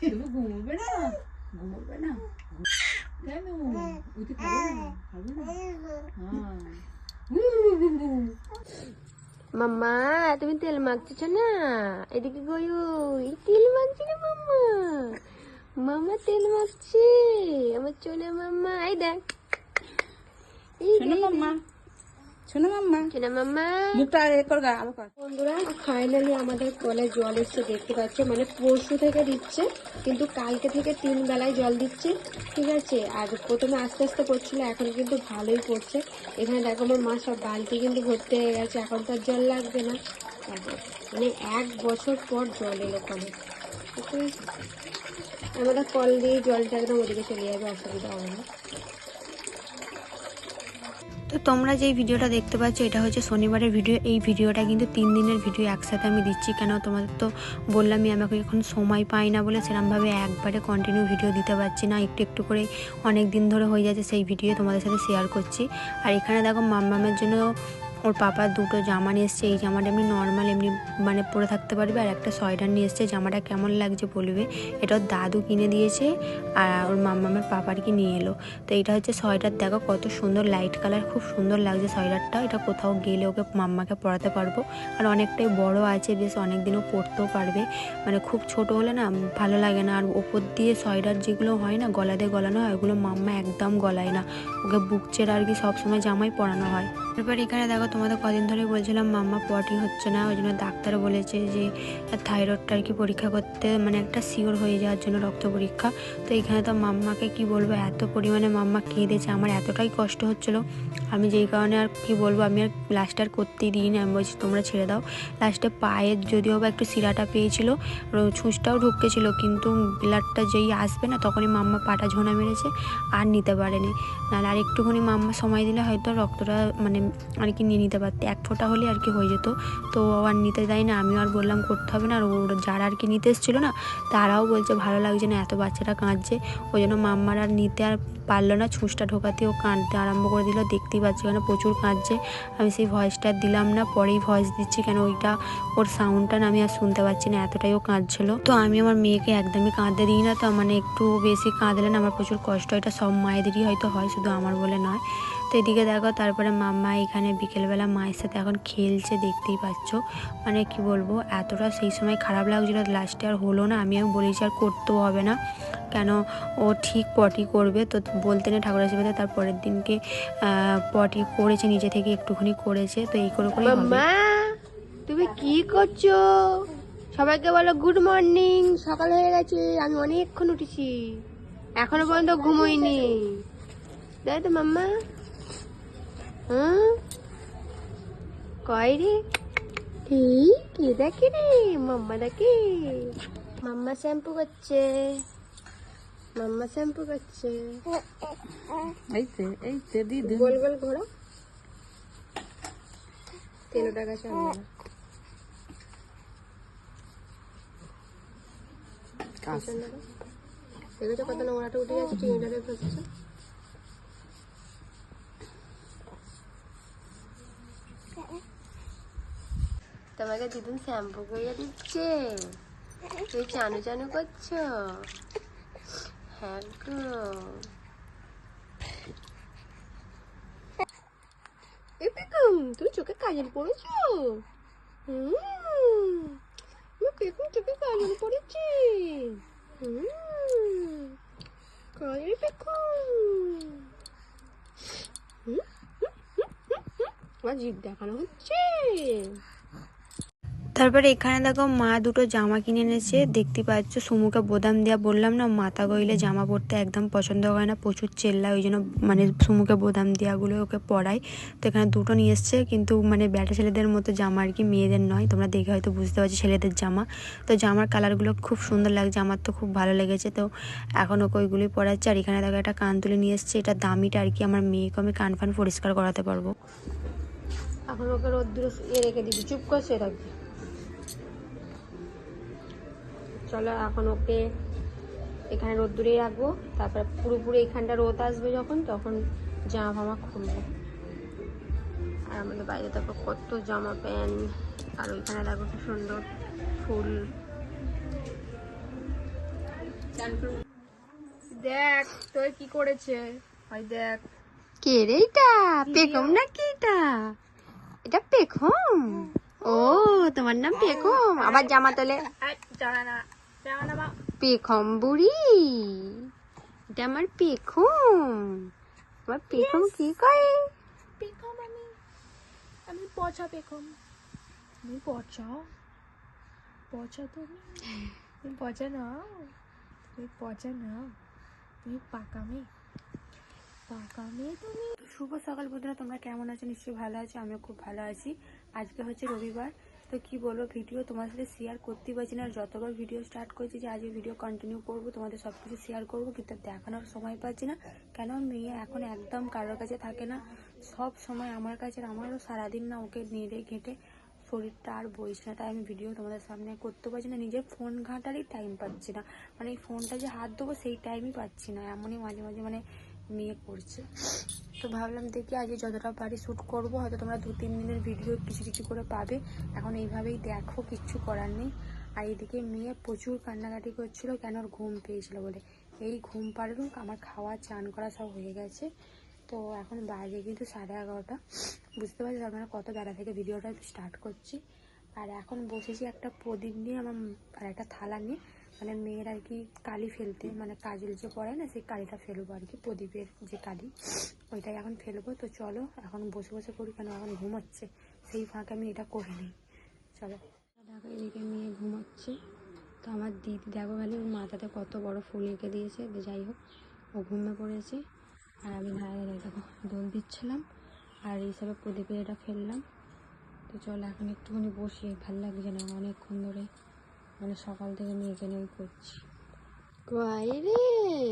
তুমি ঘুমোবে না? ঘুমোবে না? কেন? উঠে খাবে না? খাবে না? হ্যাঁ। মাম্মা তুমি তেল মাখছো না? এদিকে গয়ু তেল মাখছি না মাম্মা। মাম্মা তেল মাখছে। আমার চোনা মাম্মা এই দেখ। এই মাম্মা। শোনো মাম্মা। চোনা মাম্মা। মুখটা এ কর গা আলো কর। বন্ধুরা ফাইনালি আমাদের কলে জল এসছে দেখতে পাচ্ছে? মানে পরশু থেকে দিচ্ছে কিন্তু কালকে থেকে তিন বেলায় জল দিচ্ছে ঠিক আছে? আর প্রথমে আস্তে আস্তে পড়ছিল এখন কিন্তু ভালোই পড়ছে এখানে দেখো আমার মা সব বালতি কিন্তু ভর্তি হয়ে গেছে এখন তো আর জল লাগবে না। মানে এক বছর পর জল এলো কলে? আমরা কল দিয়ে জলটা একদম ওদিকে চলে যাবে অসুবিধা হবে না। তো তোমরা যেই ভিডিওটা দেখতে পাচ্ছ, এটা হচ্ছে শনিবারের ভিডিও। এই ভিডিওটা কিন্তু তিন দিনের ভিডিও, একসাথে আমি দিচ্ছি। কেন তোমাদের তো বললামই, আমাকে এখন সময় পাই না বলে সেরকমভাবে একবারে কন্টিনিউ ভিডিও দিতে পারছি না। একটু একটু করে অনেক দিন ধরে হয়ে যাচ্ছে সেই ভিডিও তোমাদের সাথে শেয়ার করছি। আর এখানে দেখো মাম্মামের জন্য ওর পাপার দুটো জামা নিয়ে এসছে, এই জামাটা এমনি নর্মাল এমনি মানে পরে থাকতে পারবে, আর একটা সোয়েটার নিয়ে এসছে, জামাটা কেমন লাগছে বলবে? এটা ওর দাদু কিনে দিয়েছে, আর ওর মাম্মামের পাপার কি নিয়ে এলো। তো এটা হচ্ছে সোয়েটার, দেখো কত সুন্দর লাইট কালার খুব সুন্দর লাগছে সোয়েটারটা, এটা কোথাও গেলে ওকে মাম্মাকে পরাতে পারব। আর অনেকটাই বড় আছে, বেশ অনেক দিনও পরতেও পারবে। মানে খুব ছোট হলে না ভালো লাগে না, আর ওপর দিয়ে সোয়েটার যেগুলো হয় না গলা দিয়ে গলানো হয়, ওগুলো মাম্মা একদম গলায় না। ওকে বুক চেরা আর কি সবসময় জামাই পরানো হয়। এরপর এখানে দেখো তোমাদের কদিন ধরে বলছিলাম, মাম্মা পটি হচ্ছে না, ওই জন্য ডাক্তার বলেছে যে থাইরয়েডটা আর কি পরীক্ষা করতে মানে একটা সিওর হয়ে যাওয়ার জন্য রক্ত পরীক্ষা। তো এখানে তো মাম্মাকে কি বলব, এত পরিমাণে মাম্মা কেঁদেছে, আমার এতটাই কষ্ট হচ্ছিল। আমি যেই কারণে আর কি বলব, আমি আর লাস্টে আর করতেই দিইনি, আমি বলছি, তোমরা ছেড়ে দাও। লাস্টে পায়ের যদিও বা একটু শিরাটা পেয়েছিল ছুঁচটাও ঢুকেছিল, কিন্তু ব্লাডটা যেই আসবে না, তখনই মাম্মা পাটা ঝোনা মেরেছে, আর নিতে পারেনি। নাহলে আর একটুখানি মাম্মা সময় দিলে হয়তো রক্তটা মানে আর কি নিয়ে নিতে পারতে। এক ফোঁটা হলে আর কি হয়ে যেত। তো আর নিতে দেয় না। আমিও আর বললাম, করতে হবে না। আর ওর যারা আর কি নিতে এসেছিল না, তারাও বলছে, ভালো লাগছে না, এত বাচ্চারা কাঁদছে। ওই জন্য মাম্মার আর নিতে আর পারল না, ছুঁচটা ঢোকাতে ও কাঁদতে আরম্ভ করে দিল। দেখতেই পাচ্ছি কেন প্রচুর কাঁদছে। আমি সেই ভয়েসটা দিলাম না, পরেই ভয়েস দিচ্ছি কেন ওইটা ওর সাউন্ডটা না, আমি আর শুনতে পাচ্ছি না, এতটাই ও কাঁদছিল। তো আমি আমার মেয়েকে একদমই কাঁদতে দিই না, তো মানে একটু বেশি কাঁদলে না আমার প্রচুর কষ্ট এটা সব মায়েদেরই হয়তো হয়, শুধু আমার বলে নয়। তো এদিকে দেখো, তারপরে মাম্মা এখানে বিকেলবেলা মায়ের সাথে এখন খেলছে, দেখতেই পাচ্ছ। মানে কি বলব, এতটা সেই সময় খারাপ লাগছিল লাস্টে আর হলো না। আমিও বলেছি আর করতেও হবে না। কেন, ও ঠিক পটি করবে। তো বলতে নেই ঠাকুর আশীর্বাদে, তার পরের দিনকে পটি করেছে, নিজে থেকে একটুখানি করেছে। তো এই করে করে তুমি কি করছ? সবাইকে বলো গুড মর্নিং সকাল হয়ে গেছে, আমি অনেকক্ষণ উঠেছি। এখনও পর্যন্ত ঘুমোইনি। তাই তো মাম্মা। হুম কয় রে এই কে দেখে রে? মাম্মা দেখে। মাম্মা শ্যাম্পু করছে। মাম্মা শ্যাম্পু করছে। এই তে এই তে দিদি। গোল গোল ঘোরা তেলোটা গাছ আনবে। না কাজ। দেখেছ কত নোংরাটা উঠে যাচ্ছে চিংড়িটাকে ফেলছে তোমাকে দিদিন শ্যাম্পু করে দিচ্ছে তুই চানু চানু করছ হ্যাঁ গো এ তুমি চোখে কাজল পড়েছো হুম বেগম চোখে কাজল পড়েছি হুম কাজল হুম আমার জিভ দেখানো হচ্ছে তারপরে এখানে দেখো মা দুটো জামা কিনে এনেছে। দেখতে পাচ্ছ, সুমুকে বোদাম দেওয়া বললাম না, মাথা গইলে জামা পরতে একদম পছন্দ করে না, প্রচুর চেল্লা ওই জন্য মানে সুমুকে বোদাম দেওয়াগুলো ওকে পরাই। তো এখানে দুটো নিয়ে এসছে, কিন্তু মানে ব্যাটা ছেলেদের মতো জামা আর কি মেয়েদের নয়, তোমরা দেখে হয়তো বুঝতে পারছ ছেলেদের জামা। তো জামার কালারগুলো খুব সুন্দর লাগছে, আমার তো খুব ভালো লেগেছে, তো এখন ওকে ওইগুলোই পরাচ্ছে। আর এখানে দেখো একটা কান তুলে নিয়ে এসছে, এটা দামিটা আর কি আমার মেয়েকে আমি কান ফান পরিষ্কার করাতে পারব। এখন ওকে রোদ্দুরে রেখে দিবি, চুপ করে শুয়ে চলো এখন ওকে এখানে রোদ্দুরে রাখব। তারপরে পুরোপুরি এখানটা রোদ আসবে যখন তখন জামা ফামা খুলবো। আর আমাদের বাইরে তারপর কত জামা প্যান্ট আর ওইখানে দেখো কি সুন্দর ফুল। দেখ তোর কি করেছে? ভাই দেখ। কে রে এটা? পেখম না কি এটা? এটা পেখম? ও তোমার নাম পেখম। আবার জামা তোলে। জানা না। পেখম বুড়ি। এটা আমার পেখম। আমার পেখম কি করে? পেখম আমি আমি পচা পেখম। তুমি পচা? পচা তুমি তুমি পচা নাও। তুমি পচা নাও। তুমি পাকা মেয়ে। পাকা মেয়ে তুমি। শুভ সকাল বন্ধুরা তোমরা কেমন আছো? নিশ্চয়ই ভালো আছো আমিও খুব ভালো আছি। আজকে হচ্ছে রবিবার। তো কি বলব, ভিডিও তোমার সাথে শেয়ার করতেই পারছি না। যতবার ভিডিও স্টার্ট করেছি যে আজকে ভিডিও কন্টিনিউ করব, তোমাদের সব কিছু শেয়ার করব, কিন্তু দেখানোর সময় পাচ্ছি না। কেন? মেয়ে এখন একদম কারোর কাছে থাকে না। সব সময় আমার কাছে আমারও সারাদিন না ওকে নেড়ে ঘেঁটে শরীরটা আর বইছে না। তাই আমি ভিডিও তোমাদের সামনে করতে পারছি না। নিজের ফোন ঘাঁটারই টাইম পাচ্ছি না। মানে এই ফোনটা যে হাত দেবো সেই টাইমই পাচ্ছি না। এমনই মাঝে মাঝে মানে মেয়ে করছে। তো ভাবলাম দেখি আজকে যতটা পারি শ্যুট করব, হয়তো তোমরা দু তিন দিনের ভিডিও কিছু কিছু করে পাবে। এখন এইভাবেই দেখো, কিচ্ছু করার নেই। আর এদিকে মেয়ে প্রচুর কান্নাকাটি করছিল, কেন ওর ঘুম পেয়েছিল বলে। এই ঘুম পাড়ুক আমার খাওয়া, চান করা সব হয়ে গেছে। তো এখন বাজে কিন্তু সাড়ে এগারোটা। বুঝতে পারছি আপনারা কত বেলা থেকে ভিডিওটা স্টার্ট করছি। আর এখন বসেছি একটা প্রদীপ নিয়ে, আমার আর একটা থালা নিয়ে। মানে মেয়ের আর কি কালি ফেলতে মানে কাজল যে পড়ে না, সেই কালিটা ফেলব আর কি, প্রদীপের যে কালি, ওইটাই এখন ফেলব। তো চলো, এখন বসে বসে করি কেন, এখন ঘুমাচ্ছে সেই ফাঁকে আমি এটা করে নিই। চলো। দেখো, এদিকে মেয়ে ঘুমোচ্ছে। তো আমার দিদি, দেখো খালি ওর মাথাতে কত বড় ফুল এঁকে দিয়েছে। যাই হোক, ও ঘুমে পড়েছে। আর আমি ধারে দেখো, দোল দিচ্ছিলাম। আর এইসবে প্রদীপের এটা ফেললাম। তো চলো, এখন একটুখানি বসি। ভালো লাগছে না, অনেকক্ষণ ধরে। মানে সকাল থেকে নিয়ে কেন করছি। রে,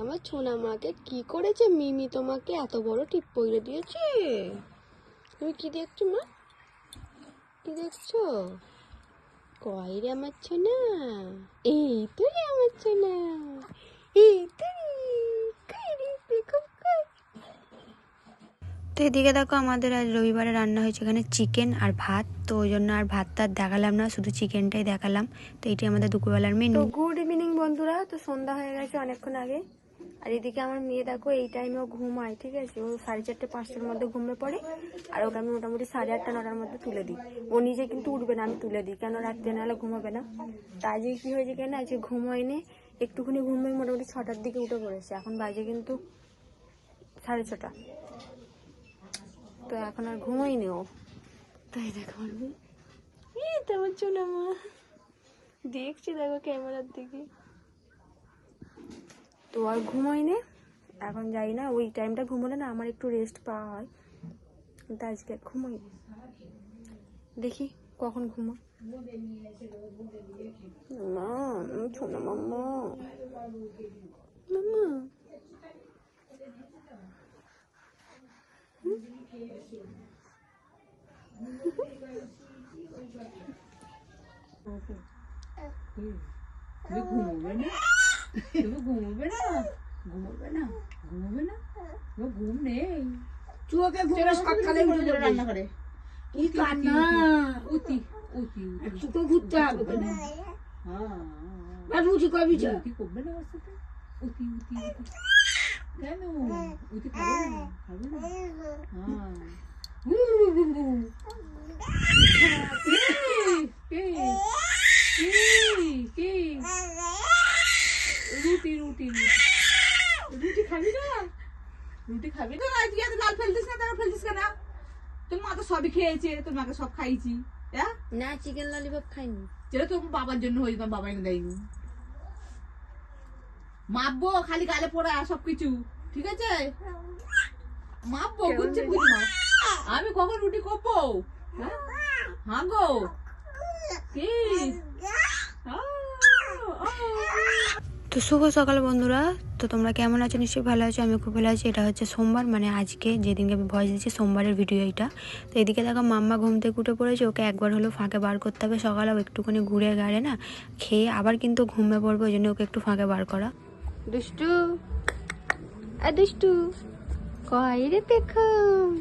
আমার ছোনা মাকে কি করেছে মিমি তোমাকে? এত বড় টিপ পইরে দিয়েছে। তুমি কি দেখছ মা? কি দেখছ? কয় রে আমার ছোনা এই তো রে আমার ছোনা এই তো কই রে দেখো কই তো এদিকে দেখো আমাদের আজ রবিবারে রান্না হয়েছে এখানে চিকেন আর ভাত। তো ওই জন্য আর ভাতটা আর দেখালাম না, শুধু চিকেনটাই দেখালাম। তো এটি আমাদের দুপুরবেলার মেনু গুড ইভিনিং বন্ধুরা, তো সন্ধ্যা হয়ে গেছে অনেকক্ষণ আগে। আর এদিকে আমার মেয়ে দেখো, এই টাইমে ও ঘুমায়, ঠিক আছে? ও সাড়ে চারটে, পাঁচটার মধ্যে ঘুমে পড়ে। আর ওকে আমি মোটামুটি সাড়ে আটটা, নটার মধ্যে তুলে দিই। ও নিজে কিন্তু উঠবে না, আমি তুলে দিই। কেন রাত্রে নাহলে ঘুমাবে না? তা আজকে কি হয়েছে কেন? আজকে ঘুম হয়নি। একটুখানি ঘুমিয়ে মোটামুটি ছটার দিকে উঠে পড়েছে। এখন বাজে কিন্তু সাড়ে ছটা। তো এখন আর ঘুমোইনি ও। তাই দেখো আমার এই তো আমার চুনা মা। দেখছি দেখো ক্যামেরার দিকে। তো আর ঘুমোইনি এখন যাই না, ওই টাইমটা ঘুমোলে না আমার একটু রেস্ট পাওয়া হয়। কিন্তু আজকে আর ঘুমোইনি দেখি কখন ঘুমো। মা ছোনা মাম্মা। মাম্মা। তুমি ঘুমোবে না ঘুরতে হবে হ্যাঁ না কেন খাবে না খাবে না হ্যাঁ রুটি রুটি রুটি খাবি না রুটি খাবি না আজকে এত লাল ফেলতিস না তারা ফেলতিস কেন তোর মা তো সবই খেয়েছে তোর মাকে সব খাইছি হ্যাঁ না চিকেন ললিপপ খাইনি যেটা তোর বাবার জন্য হয়েছে তোমার বাবা এনে দেয়নি মাপবো খালি গালে পড়া সব কিছু ঠিক আছে? মাপবো বুঝছি বুঝি আমি কখন রুটি করব? হ্যাঁ? হ্যাঁ গো। কি। তো শুভ সকাল বন্ধুরা। তো তোমরা কেমন আছো? নিশ্চয়ই ভালো আছো আমি খুব ভালো আছি। এটা হচ্ছে সোমবার মানে আজকে যেদিনকে আমি ভয়েস দিচ্ছি সোমবারের ভিডিও এটা। তো এদিকে দেখো মাম্মা ঘুম থেকে উঠে পড়েছে। ওকে একবার হলো ফাঁকে বার করতে হবে সকালে ও একটুখানি ঘুরে গাড়ে না খেয়ে আবার কিন্তু ঘুমিয়ে পড়বে ওই জন্য ওকে একটু ফাঁকে বার করা। দুষ্টু। আ দুষ্টু। কই রে পেখম?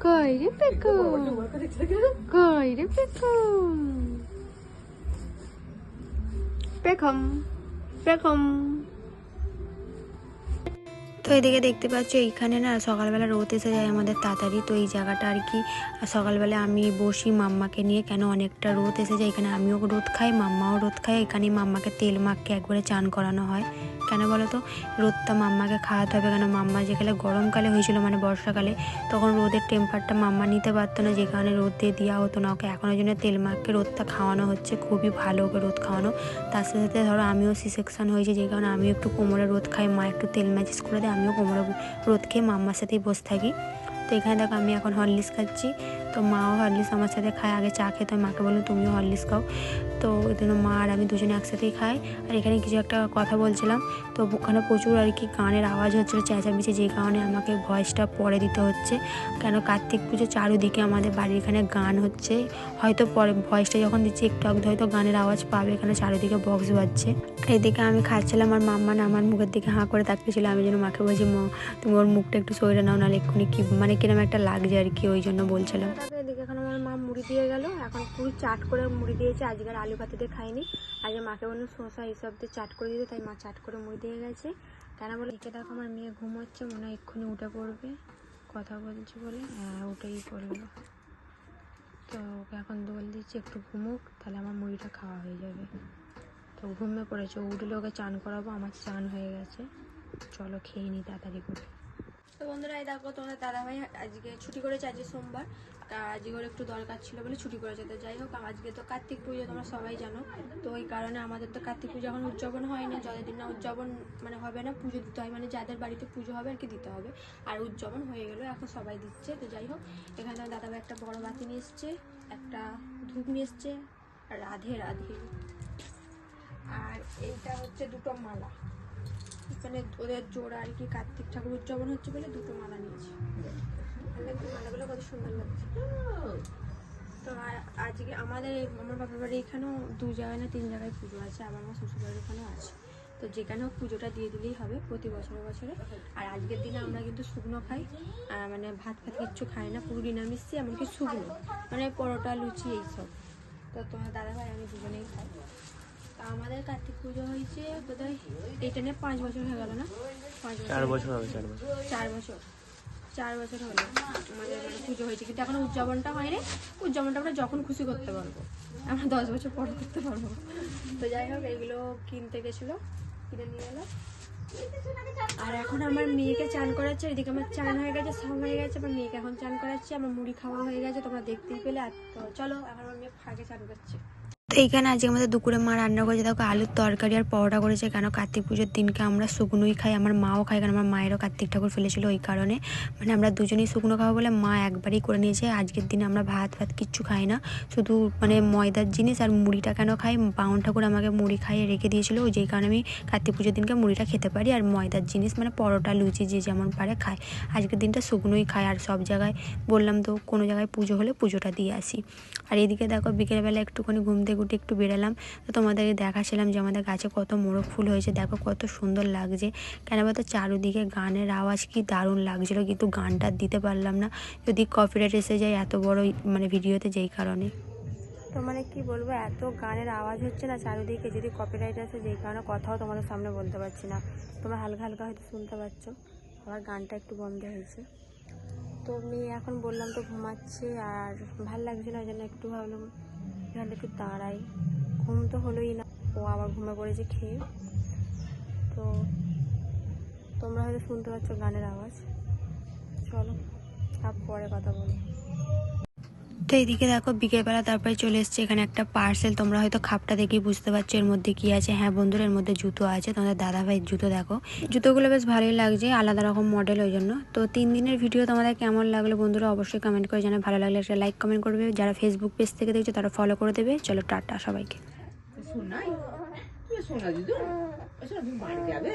কই রে পেখম? কই রে পেখম? পেখম পেখম। তো এদিকে দেখতে পাচ্ছ, এইখানে না সকালবেলা রোদ এসে যায় আমাদের তাড়াতাড়ি। তো এই জায়গাটা আর কি সকালবেলা আমি বসি মাম্মাকে নিয়ে, কেন অনেকটা রোদ এসে যায়, এখানে আমিও রোদ খাই, মাম্মাও রোদ খাই এখানে মাম্মাকে তেল মাখকে একবারে চান করানো হয়। কেন বলো তো, রোদটা মাম্মাকে খাওয়াতে হবে, কেন মাম্মা যেখানে গরমকালে হয়েছিল মানে বর্ষাকালে, তখন রোদের টেম্পারটা মাম্মা নিতে পারতো না, যে কারণে রোদ দেওয়া হতো না, ওকে এখন ওই জন্য তেল মাখকে রোদটা খাওয়ানো হচ্ছে, খুবই ভালো ওকে রোদ খাওয়ানো। তার সাথে সাথে ধরো আমিও সি সেকশন হয়েছে, যে কারণে আমিও একটু কোমরে রোদ খাই, মা একটু তেল ম্যাজিস করে দেয় আমিও কোমরা রোদ খেয়ে মাম্মার সাথেই বসে থাকি। তো এখানে দেখো আমি এখন হরলিক্স খাচ্ছি। তো মাও হরলিক্স আমার সাথে খায়। আগে চা খেতে, মাকে বললাম তুমিও হরলিক্স খাও। তো ওই জন্য মা আর আমি দুজনে একসাথেই খাই। আর এখানে কিছু একটা কথা বলছিলাম, তো ওখানে প্রচুর আর কি গানের আওয়াজ হচ্ছিল, চেঁচামেচি। যে কারণে আমাকে ভয়েসটা পরে দিতে হচ্ছে। কেন কার্তিক পুজো চারুদিকে আমাদের বাড়ির এখানে গান হচ্ছে। হয়তো পরে ভয়েসটা যখন দিচ্ছি, একটু আগে হয়তো গানের আওয়াজ পাবে। এখানে চারিদিকে বক্স বাজছে। এদিকে আমি খাচ্ছিলাম, আর মাম্মা আমার মুখের দিকে হাঁ করে তাকিয়েছিল। আমি যেন মাকে বলছি, মা, তুমি ওর মুখটা একটু সরে নাও, নাহলে এক্ষুনি কি মানে কিরম একটা লাগছে আর কি, ওই জন্য বলছিলাম। এদিকে এখন আমার মা মুড়ি দিয়ে গেল, এখন পুরো চাট করে মুড়ি দিয়েছে, আজকে আর আলু ভাতে দিয়ে খাইনি। আজকে মাকে বললাম শসা এইসব দিয়ে চাট করে দিতে, তাই মা চাট করে মুড়ি দিয়ে গেছে। কেন বলে একে দেখো আমার মেয়ে ঘুমোচ্ছে, মনে হয় এক্ষুনি উঠে পড়বে, কথা বলছি বলে হ্যাঁ উঠেই পড়বে তো ওকে এখন দোল দিচ্ছি, একটু ঘুমুক, তাহলে আমার মুড়িটা খাওয়া হয়ে যাবে। তো ঘুমে পড়েছে উঠলে ওকে চান করাবো, আমার চান হয়ে গেছে। চলো খেয়ে নিই তাড়াতাড়ি করে। তো বন্ধুরা, এই দেখো তোমাদের দাদাভাই আজকে ছুটি করেছে, আজকে সোমবার। তা আজকে ওর একটু দরকার ছিল বলে ছুটি করেছে। তো যাই হোক, আজকে তো কার্তিক পুজো, তোমরা সবাই জানো। তো ওই কারণে আমাদের তো কার্তিক পুজো এখন উদযাপন হয় না যতদিন না উদযাপন মানে হবে না, পুজো দিতে হয়। মানে যাদের বাড়িতে পুজো হবে আর কি দিতে হবে। আর উদযাপন হয়ে গেলো, এখন সবাই দিচ্ছে। তো যাই হোক, এখানে দাদাভাই একটা বড় বাতি নিয়ে এসছে, একটা ধূপ নিয়ে এসছে। রাধে রাধে। আর এইটা হচ্ছে দুটো মালা। মানে ওদের জোড়া আর কি কার্তিক ঠাকুর উদযাপন হচ্ছে বলে দুটো মালা নিয়েছি। মালাগুলো কত সুন্দর লাগছে। তো আজকে আমাদের আমার বাবার বাড়ি এখানেও দু জায়গায় না তিন জায়গায় পুজো আছে আবার আমার শ্বশুর বাড়ির ওখানেও আছে। তো যেখানে হোক পুজোটা দিয়ে দিলেই হবে প্রতি বছরে বছরে। আর আজকের দিনে আমরা কিন্তু শুকনো খাই মানে ভাত ফাত কিচ্ছু খাই না, পুরো নিরামিষই, এমনকি শুকনো। মানে পরোটা, লুচি, এইসব। তো তোমার দাদা ভাই আমি দুজনেই খাই। আমাদের কার্তিক পুজো হয়েছে বোধহয় এইটা নিয়ে পাঁচ বছর হয়ে গেল না? চার বছর হবে চার বছর। চার বছর। চার বছর হলো আমাদের পুজো হয়েছে। কিন্তু এখন উদযাপনটা হয়নি। উদযাপনটা আমরা যখন খুশি করতে পারব। আমরা দশ বছর পর করতে পারব। তো যাই হোক এগুলো কিনতে গেছিল। কিনে নিয়ে এলো। আর এখন আমার মেয়েকে চান করাচ্ছে। এদিকে আমার চান হয়ে গেছে সব হয়ে গেছে। আমার মেয়েকে এখন চান করাচ্ছি। আমার মুড়ি খাওয়া হয়ে গেছে। তোমরা দেখতেই পেলে। আর তো চলো এখন আমার মেয়ে ফাঁকে চান করছে। তো এইখানে আজকে আমাদের দুপুরে মা রান্না করেছে, দেখো আলুর তরকারি আর পরোটা করেছে। কেন? কার্তিক পুজোর দিনকে আমরা শুকনোই খাই, আমার মাও খাই কারণ আমার মায়েরও কার্তিক ঠাকুর ফেলেছিল ওই কারণে। মানে আমরা দুজনেই শুকনো খাব বলে মা একবারই করে নিয়েছে। আজকের দিনে আমরা ভাত ভাত কিচ্ছু খাই না, শুধু মানে ময়দার জিনিস আর মুড়িটা কেন খাই? বাউন ঠাকুর আমাকে মুড়ি খাইয়ে রেখে দিয়েছিল ওই যেই কারণে আমি কার্তিক পুজোর দিনকে মুড়িটা খেতে পারি। আর ময়দার জিনিস মানে পরোটা, লুচি যে যেমন পারে খায়। আজকের দিনটা শুকনোই খায়, আর সব জায়গায় বললাম তো কোনো জায়গায় পুজো হলে পুজোটা দিয়ে আসি। আর এদিকে দেখো বিকেলবেলা একটুখানি ঘুম থেকে উঠে একটু বেরালাম। তো তোমাদেরকে দেখাচ্ছিলাম যে আমাদের গাছে কত মোরগ ফুল হয়েছে। দেখো কত সুন্দর লাগছে। কেন বলতো চারুদিকে গানের আওয়াজ কি দারুণ লাগছিল, কিন্তু গানটা দিতে পারলাম না। যদি কপিরাইট এসে যায় এত বড় মানে ভিডিওতে যেই কারণে। তো মানে কি বলব, এত গানের আওয়াজ হচ্ছে না চারিদিকে। যদি কপিরাইট আসে যেই কারণে কথাও তোমাদের সামনে বলতে পারছি না। তোমরা হালকা হালকা হয়তো শুনতে পাচ্ছ। আবার গানটা একটু বন্ধ হয়েছে। তো আমি এখন বললাম তো ঘুমাচ্ছে, আর ভালো লাগছে না, ওই জন্য একটু ভাবলাম এখানটা একটু দাঁড়াই। ঘুম তো হলোই না। ও আবার ঘুমে পড়েছে খেয়ে। তো তোমরা হয়তো শুনতে পাচ্ছ গানের আওয়াজ। চলো, আর পরে কথা বলি। তো এইদিকে দেখো বিকেলবেলা তারপরে চলে এসছে, এখানে একটা পার্সেল তোমরা হয়তো খাপটা দেখেই বুঝতে পারছ এর মধ্যে কি আছে। হ্যাঁ বন্ধুরা, এর মধ্যে জুতো আছে, তোমাদের দাদা ভাইয়ের জুতো দেখো। জুতোগুলো বেশ ভালোই লাগছে, আলাদা রকম মডেল ওই জন্য। তো তিন দিনের ভিডিও তোমাদের কেমন লাগল বন্ধুরা অবশ্যই কমেন্ট করে জানাবে। ভালো লাগলে একটা লাইক কমেন্ট করবে। যারা ফেসবুক পেজ থেকে দেখছ তারা ফলো করে দেবে। চলো টাটা সবাইকে। শোনাই শোনা বাড়ি যাবে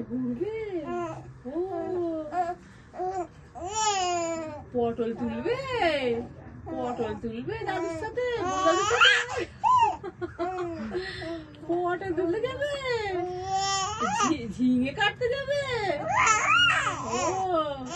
ও পটল তুলবে? পটল তুলবে দাদুর সাথে? পটল তুলতে যাবে? ঝিঙে কাটতে যাবে? ও।